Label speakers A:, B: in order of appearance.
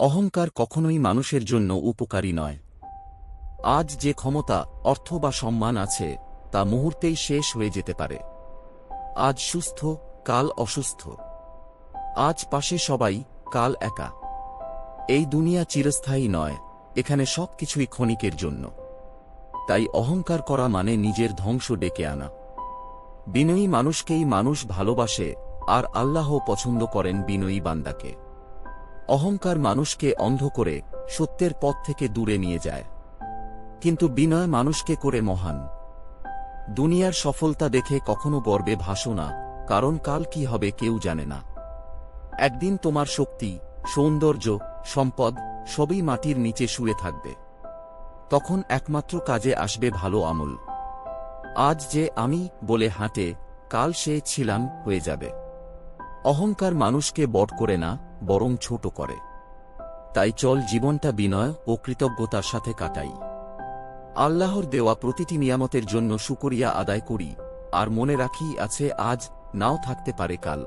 A: অহংকার কখনোই মানুষের জন্য উপকারী নয়। আজ যে ক্ষমতা, অর্থ বা সম্মান আছে, তা মুহূর্তেই শেষ হয়ে যেতে পারে। আজ সুস্থ, কাল অসুস্থ। আজ পাশে সবাই, কাল একা। এই দুনিয়া চিরস্থায়ী নয়, এখানে সবকিছুই ক্ষণিকের জন্য। তাই অহংকার করা মানে নিজের ধ্বংস ডেকে আনা। বিনয়ী মানুষকেই মানুষ ভালোবাসে, আর আল্লাহ পছন্দ করেন বিনয়ী বান্দাকে। অহংকার মানুষকে অন্ধ করে সত্যের পথ থেকে দূরে নিয়ে যায়। কিন্তু বিনয় মানুষকে করে মহান। দুনিয়ার সফলতা দেখে কখনো গর্বে ভাসো না, কারণ কাল কি হবে কেউ জানে না। একদিন তোমার শক্তি, সৌন্দর্য, সম্পদ সবই মাটির নিচে শুয়ে থাকবে। তখন একমাত্র কাজে আসবে ভালো আমল। আজ যে আমি বলে হাঁটে, কাল সে ছিলাম হয়ে যাবে। অহংকার মানুষকে বট করে না বরং ছোট করে। তাই চল জীবনটা বিনয় ও কৃতজ্ঞতার সাথে কাটাই। আল্লাহর দেওয়া প্রতিটি নিয়ামতের জন্য সুকরিয়া আদায় করি, আর মনে রাখি আছে আজ নাও থাকতে পারে কাল।